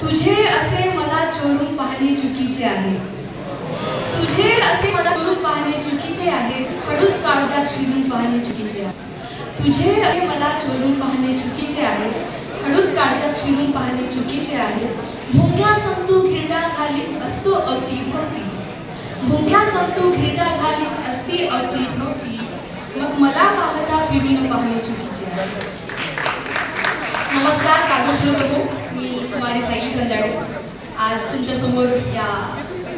तुझे असे मला चोरून पाहणे चुकीचे आहे. तुझे असे मला चोरून पाहणे चुकीचे आहे. खडूस काळजात शिरून पाहणे चुकीचे आहे. तुझे असे मला चोरून पाहणे चुकीचे आहे. खडूस काळजात शिरून पाहणे चुकीचे आहे. भुंग्या संतू घिरडा घाली असतो अगदी भोवती भुंग्या संतू घिरडा घाली असती अगदी भोवती मग मला पाहता फिरून पाहणे चुकीचे आहे. नमस्कार काव्यश्रोत हो मी कुमारी सायली संजाडे. आज तुमच्यासमोर या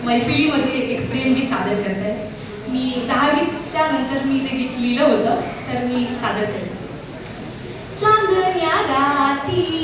मैफिलीमध्ये एक प्रेम मी सादर करत आहे. मी दहावीच्या नंतर मी ते गीत लिहिलं होतं तर मी सादर करते. चांदण्या राती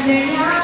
જણ્યા